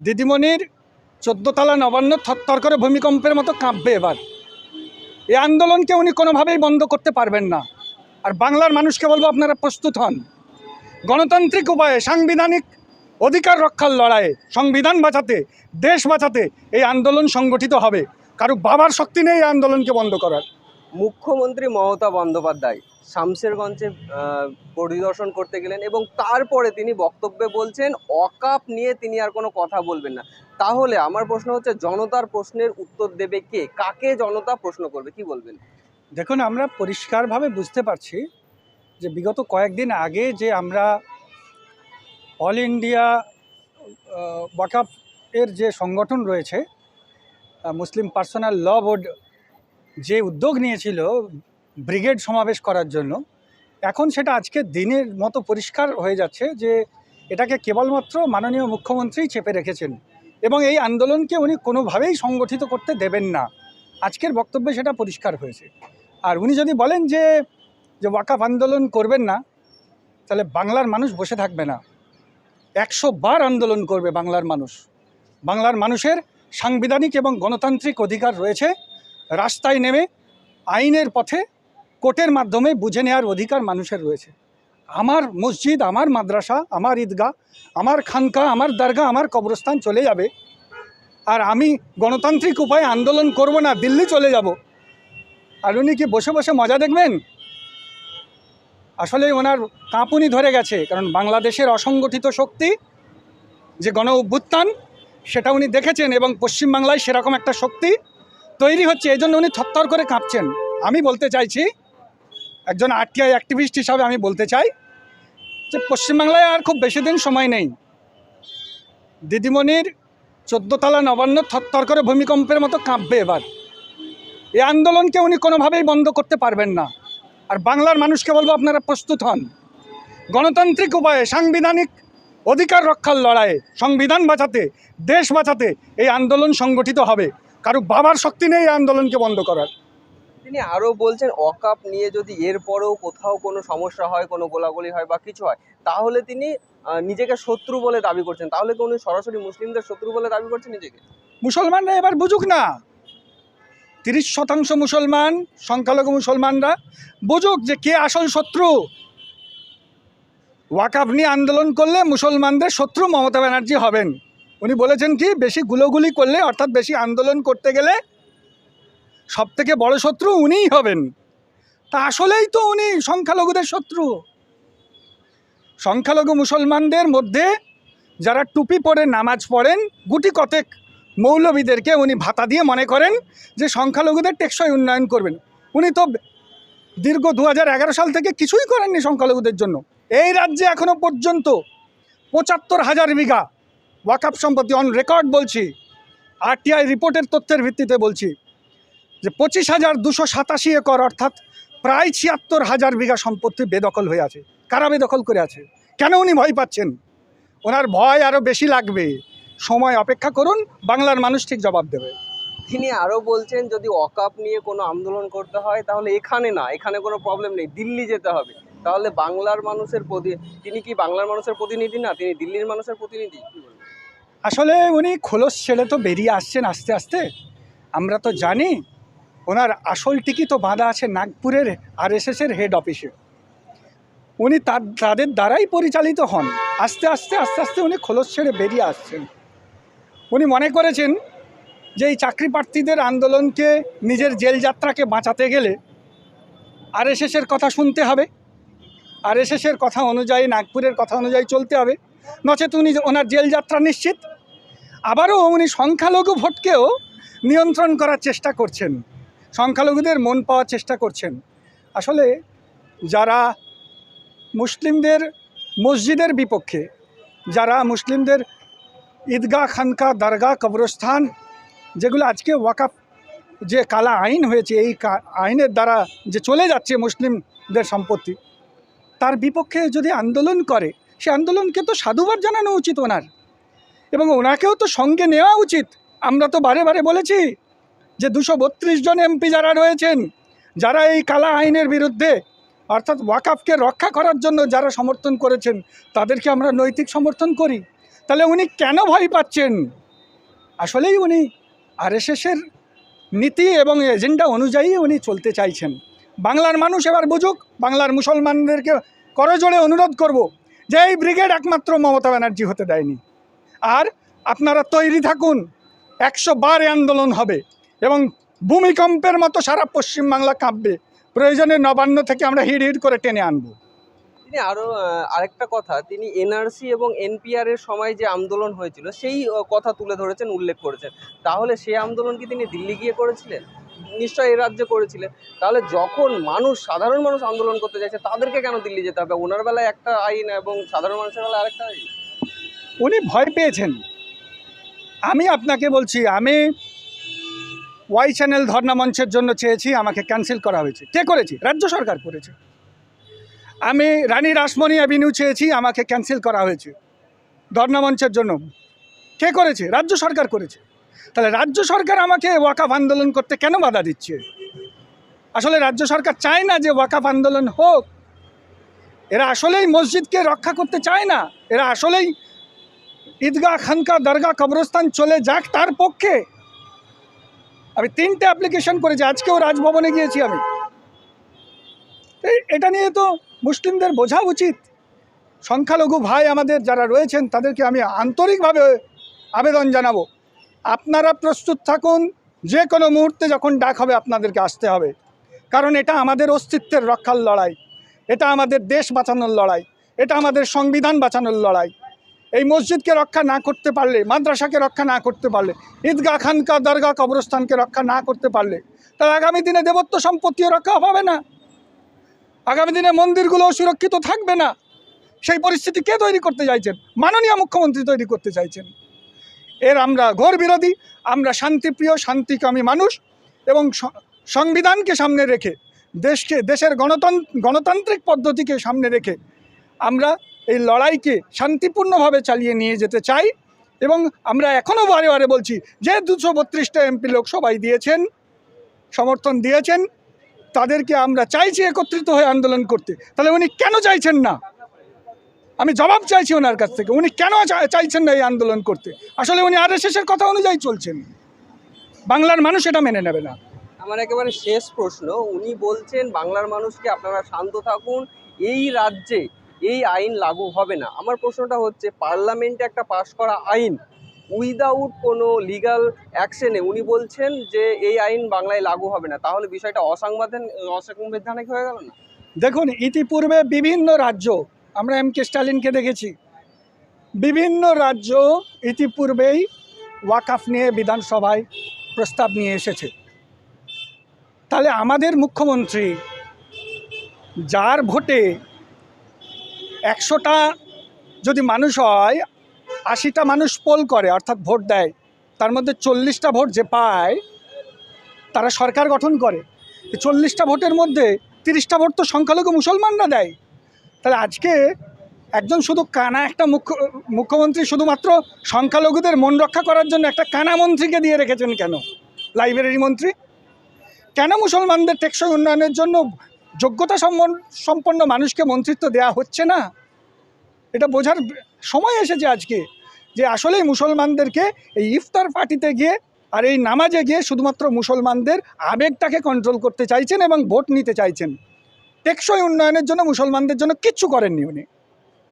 দিদিমণির চোদ্দতলা নবান্ন থরথর করে ভূমিকম্পের মতো কাঁপবে এবার। এই আন্দোলনকে উনি কোনোভাবেই বন্ধ করতে পারবেন না। আর বাংলার মানুষকে বলব আপনারা প্রস্তুত হন। গণতান্ত্রিক উপায়ে সাংবিধানিক অধিকার রক্ষার লড়াইয়ে সংবিধান বাঁচাতে, দেশ বাঁচাতে এই আন্দোলন সংগঠিত হবে। কারও বাবার শক্তি নেই এই আন্দোলনকে বন্ধ করার। মুখ্যমন্ত্রী মমতা বন্দ্যোপাধ্যায় শামশেরগঞ্জে পরিদর্শন করতে গেলেন এবং তারপরে তিনি বক্তব্যে বলছেন, অকাপ নিয়ে তিনি আর কোনো কথা বলবেন না। তাহলে আমার প্রশ্ন হচ্ছে, জনতার প্রশ্নের উত্তর দেবে কে? কাকে জনতা প্রশ্ন করবে? কি বলবেন? দেখুন, আমরা পরিষ্কারভাবে বুঝতে পারছি যে বিগত কয়েকদিন আগে যে আমরা অল ইন্ডিয়া ওয়াকাফ এর যে সংগঠন রয়েছে মুসলিম পার্সোনাল ল বোর্ড যে উদ্যোগ নিয়েছিল ব্রিগেড সমাবেশ করার জন্য। এখন সেটা আজকে দিনের মতো পরিষ্কার হয়ে যাচ্ছে যে এটাকে কেবলমাত্র মাননীয় মুখ্যমন্ত্রী চেপে রেখেছেন এবং এই আন্দোলনকে উনি কোনোভাবেই সংগঠিত করতে দেবেন না। আজকের বক্তব্যে সেটা পরিষ্কার হয়েছে। আর উনি যদি বলেন যে যে ওয়াকাফ আন্দোলন করবেন না, তাহলে বাংলার মানুষ বসে থাকবে না। একশো বার আন্দোলন করবে বাংলার মানুষ। বাংলার মানুষের সাংবিধানিক এবং গণতান্ত্রিক অধিকার রয়েছে, রাস্তায় নেমে আইনের পথে কোর্টের মাধ্যমে বুঝে নেওয়ার অধিকার মানুষের রয়েছে। আমার মসজিদ, আমার মাদ্রাসা, আমার ঈদগাহ, আমার খানকা, আমার দরগা আমার কবরস্থান চলে যাবে। আর আমি গণতান্ত্রিক উপায়ে আন্দোলন করব না, দিল্লি চলে যাব। আর উনি কি বসে বসে মজা দেখবেন? আসলে ওনার কাঁপুনি ধরে গেছে, কারণ বাংলাদেশের অসংগঠিত শক্তি যে গণ অভ্যুত্থান, সেটা উনি দেখেছেন এবং পশ্চিমবাংলায় সেরকম একটা শক্তি তৈরি হচ্ছে এই জন্য উনি থরথর করে কাঁপছেন। আমি বলতে চাইছি একজন আরটিআই অ্যাক্টিভিস্ট হিসাবে আমি বলতে চাই যে পশ্চিমবাংলায় আর খুব বেশি দিন সময় নেই। দিদিমণির চোদ্দতলা নবান্ন থরথর করে ভূমিকম্পের মতো কাঁপবে এবার। এই আন্দোলনকে উনি কোনোভাবেই বন্ধ করতে পারবেন না। আর বাংলার মানুষকে বলব আপনারা প্রস্তুত হন। গণতান্ত্রিক উপায়ে সাংবিধানিক অধিকার রক্ষার লড়াইয়ে সংবিধান বাঁচাতে, দেশ বাঁচাতে এই আন্দোলন সংগঠিত হবে। কারও বাবার শক্তি নেই এই আন্দোলনকে বন্ধ করার। তিনি আরও বলছেন অকাপ নিয়ে যদি এরপরেও কোথাও কোনো সমস্যা হয়, কোনো গোলাগুলি হয় বা কিছু হয়, তাহলে তিনি নিজেকে শত্রু বলে দাবি করছেন। তাহলে কি উনি সরাসরি মুসলিমদের শত্রু বলে দাবি করছেন নিজেকে? মুসলমানরা এবার বুঝুক না। তিরিশ শতাংশ মুসলমান, সংখ্যালঘু মুসলমানরা বুঝুক যে কে আসল শত্রু। ওয়াকাফ নিয়ে আন্দোলন করলে মুসলমানদের শত্রু মমতা ব্যানার্জি হবেন। উনি বলেছেন কি, বেশি গুলোগুলি করলে, অর্থাৎ বেশি আন্দোলন করতে গেলে সব থেকে বড় শত্রু উনিই হবেন। তা আসলেই তো উনি সংখ্যালঘুদের শত্রু। সংখ্যালঘু মুসলমানদের মধ্যে যারা টুপি পরে নামাজ পড়েন, গুটি কতেক মৌলবীদেরকে উনি ভাতা দিয়ে মনে করেন যে সংখ্যালঘুদের টেকসই উন্নয়ন করবেন। উনি তো দীর্ঘ দু হাজার এগারো সাল থেকে কিছুই করেননি সংখ্যালঘুদের জন্য। এই রাজ্যে এখনও পর্যন্ত পঁচাত্তর হাজার বিঘা ওয়াকাপ সম্পত্তি অন রেকর্ড বলছি। আরটিআই রিপোর্টের তথ্যের ভিত্তিতে বলছি। যে পঁচিশ হাজার দুশো সাতাশি একর অর্থাৎ প্রায় ছিয়াত্তর হাজার বিঘা সম্পত্তি বেদখল হয়ে আছে। কারা বেদখল করে আছে? কেন উনি ভয় পাচ্ছেন? ওনার ভয় আরও বেশি লাগবে। সময় অপেক্ষা করুন বাংলার মানুষ ঠিক জবাব দেবে। তিনি আরও বলছেন যদি অকাপ নিয়ে কোনো আন্দোলন করতে হয় তাহলে এখানে না এখানে কোনো প্রবলেম নেই দিল্লি যেতে হবে। তাহলে বাংলার মানুষের প্রতি তিনি কি বাংলার মানুষের প্রতিনিধি না? তিনি দিল্লির মানুষের প্রতিনিধি? আসলে উনি খোলস ছেড়ে তো বেরিয়ে আসছেন আস্তে আস্তে। আমরা তো জানি ওনার আসল টিকি তো বাঁধা আছে নাগপুরের আরএসএসের হেড অফিসে উনি তার, তাদের দ্বারাই পরিচালিত হন। আস্তে আস্তে আস্তে আস্তে উনি খোলস ছেড়ে বেরিয়ে আসছেন। উনি মনে করেছেন যে এই চাকরি প্রার্থীদের আন্দোলনকে, নিজের জেল যাত্রাকে বাঁচাতে গেলে আরএসএসের কথা শুনতে হবে। আরএসএসের কথা অনুযায়ী, নাগপুরের কথা অনুযায়ী চলতে হবে। নচেত উনি ওনার জেল যাত্রা নিশ্চিত। আবারও উনি সংখ্যালঘু ভোটকেও নিয়ন্ত্রণ করার চেষ্টা করছেন। সংখ্যালঘুদের মন পাওয়ার চেষ্টা করছেন। আসলে যারা মুসলিমদের, মসজিদের বিপক্ষে, যারা মুসলিমদের ঈদগাহ খানকা দরগা কবরস্থান, যেগুলো আজকে ওয়াকাফ যে কালা আইন হয়েছে, এই আইনের দ্বারা যে চলে যাচ্ছে মুসলিমদের সম্পত্তি, তার বিপক্ষে যদি আন্দোলন করে, সে আন্দোলনকে তো সাধুবাদ জানানো উচিত ওনার। এবং ওনাকেও তো সঙ্গে নেওয়া উচিত। আমরা তো বারে বারে বলেছি যে দুশো জন এমপি যারা রয়েছেন, যারা এই কালা আইনের বিরুদ্ধে, অর্থাৎ ওয়াকাফকে রক্ষা করার জন্য যারা সমর্থন করেছেন, তাদেরকে আমরা নৈতিক সমর্থন করি। তাহলে উনি কেন ভয় পাচ্ছেন? আসলেই উনি আরএসএসের নীতি এবং এজেন্ডা অনুযায়ী উনি চলতে চাইছেন। বাংলার মানুষ এবার বুঝুক, বাংলার মুসলমানদেরকে করজোড়ে অনুরোধ করব যে এই ব্রিগেড একমাত্র মমতা ব্যানার্জি হতে দেয়নি। আর আপনারা তৈরি থাকুন, একশো বার আন্দোলন হবে। এবং ভূমিকম্পের মতো সারা পশ্চিমবাংলা কাঁপবে। প্রয়োজনে নবান্ন থেকে আমরা হিড় হিড় করে টেনে আনব। তিনি আরও আরেকটা কথা তিনি এনআরসি এবং এনপিআর এর সময় যে আন্দোলন হয়েছিল সেই কথা তুলে ধরেছেন উল্লেখ করেছেন। তাহলে সেই আন্দোলন কি তিনি দিল্লি গিয়ে করেছিলেন? নিশ্চয়ই এ রাজ্যে করেছিলেন। তাহলে যখন মানুষ সাধারণ মানুষ আন্দোলন করতে চাইছে তাদেরকে কেন দিল্লি যেতে হবে? ওনার বেলায় একটা আইন এবং সাধারণ মানুষের বেলায় আরেকটা আইন। উনি ভয় পেয়েছেন। আমি আপনাকে বলছি আমি ওয়াই চ্যানেল ধর্ণা মঞ্চের জন্য চেয়েছি, আমাকে ক্যান্সেল করা হয়েছে। কে করেছে? রাজ্য সরকার করেছে। আমি রানী রাসমণি অ্যাভিনিউ চেয়েছি, আমাকে ক্যান্সেল করা হয়েছে। ধর্ণা মঞ্চের জন্য। কে করেছে? রাজ্য সরকার করেছে। তাহলে রাজ্য সরকার আমাকে ওয়াকাফ আন্দোলন করতে কেন বাধা দিচ্ছে? আসলে রাজ্য সরকার চায় না যে ওয়াকাফ আন্দোলন হোক। এরা আসলেই মসজিদকে রক্ষা করতে চায় না। এরা আসলেই ঈদগাহ, খানকা দরগা কবরস্থান চলে যাক তার পক্ষে। আমি তিনটে অ্যাপ্লিকেশন করেছি, আজকেও রাজভবনে গিয়েছি আমি। এটা নিয়ে তো মুসলিমদের বোঝা উচিত। সংখ্যালঘু ভাই আমাদের যারা রয়েছেন, তাদেরকে আমি আন্তরিকভাবে আবেদন জানাব। আপনারা প্রস্তুত থাকুন, যে কোনো মুহূর্তে যখন ডাক হবে আপনাদেরকে আসতে হবে। কারণ এটা আমাদের অস্তিত্বের রক্ষার লড়াই। এটা আমাদের দেশ বাঁচানোর লড়াই। এটা আমাদের সংবিধান বাঁচানোর লড়াই। এই মসজিদকে রক্ষা না করতে পারলে, মাদ্রাসাকে রক্ষা না করতে পারলে, ঈদগাহ খানকা দরগা কবরস্থানকে রক্ষা না করতে পারলে, তাহলে আগামী দিনে দেবত্ব সম্পত্তিও রক্ষা হবে না। আগামী দিনে মন্দিরগুলোও সুরক্ষিত থাকবে না। সেই পরিস্থিতি কে তৈরি করতে চাইছেন? মাননীয় মুখ্যমন্ত্রী তৈরি করতে চাইছেন। এর আমরা ঘোর বিরোধী, আমরা শান্তিপ্রিয়, শান্তিকামী মানুষ এবং সংবিধানকে সামনে রেখে, দেশকে, দেশের গণতন্ত্র গণতান্ত্রিক পদ্ধতিকে সামনে রেখে আমরা এই লড়াইকে শান্তিপূর্ণভাবে চালিয়ে নিয়ে যেতে চাই এবং আমরা এখনও বারে বারে বলছি, যে দুশো বত্রিশটা এমপি লোকসভায় দিয়েছেন, সমর্থন দিয়েছেন, তাদেরকে আমরা চাইছি একত্রিত হয়ে আন্দোলন করতে। তাহলে উনি কেন চাইছেন না? আমি জবাব চাইছি ওনার কাছ থেকে, উনি কেন চাইছেন না এই আন্দোলন করতে? আসলে উনি আর এর কথা অনুযায়ী চলছেন। বাংলার মানুষ এটা মেনে নেবে না। আমার একেবারে শেষ প্রশ্ন, উনি বলছেন বাংলার মানুষকে আপনারা শান্ত থাকুন, এই রাজ্যে এই আইন লাগু হবে না। আমার প্রশ্নটা হচ্ছে, পার্লামেন্টে একটা পাশ করা আইন উইদাউট কোনো লিগাল অ্যাকশনে উনি বলছেন যে এই আইন বাংলায় লাগু হবে না। তাহলে বিষয়টা অসাংবিধান অসাংবিধানিক হয়ে গেল না? দেখুন, ইতিপূর্বে বিভিন্ন রাজ্য, আমরা এম কে স্টালিনকে দেখেছি, বিভিন্ন রাজ্য ইতিপূর্বেই ওয়াকাফ নিয়ে বিধানসভায় প্রস্তাব নিয়ে এসেছে। তাহলে আমাদের মুখ্যমন্ত্রী যার ভোটে একশোটা যদি মানুষ হয়, আশিটা মানুষ পোল করে, অর্থাৎ ভোট দেয়, তার মধ্যে চল্লিশটা ভোট যে পায়, তারা সরকার গঠন করে। চল্লিশটা ভোটের মধ্যে তিরিশটা ভোট তো সংখ্যালঘু মুসলমানরা দেয়। তাহলে আজকে একজন শুধু কানা একটা মুখ্য, মুখ্যমন্ত্রী শুধুমাত্র সংখ্যালঘুদের মন রক্ষা করার জন্য একটা কানা মন্ত্রীকে দিয়ে রেখেছেন কেন? লাইব্রেরি মন্ত্রী? কেন মুসলমানদের টেকসই উন্নয়নের জন্য যোগ্যতা সম্পন্ন- মানুষকে মন্ত্রিত্ব দেয়া হচ্ছে না। এটা বোঝার সময় এসেছে আজকে যে আসলেই মুসলমানদেরকে এই ইফতার পার্টিতে গিয়ে আর এই নামাজে গিয়ে শুধুমাত্র মুসলমানদের আবেগটাকে কন্ট্রোল করতে চাইছেন এবং ভোট নিতে চাইছেন। টেকসই উন্নয়নের জন্য মুসলমানদের জন্য কিচ্ছু করেননি উনি।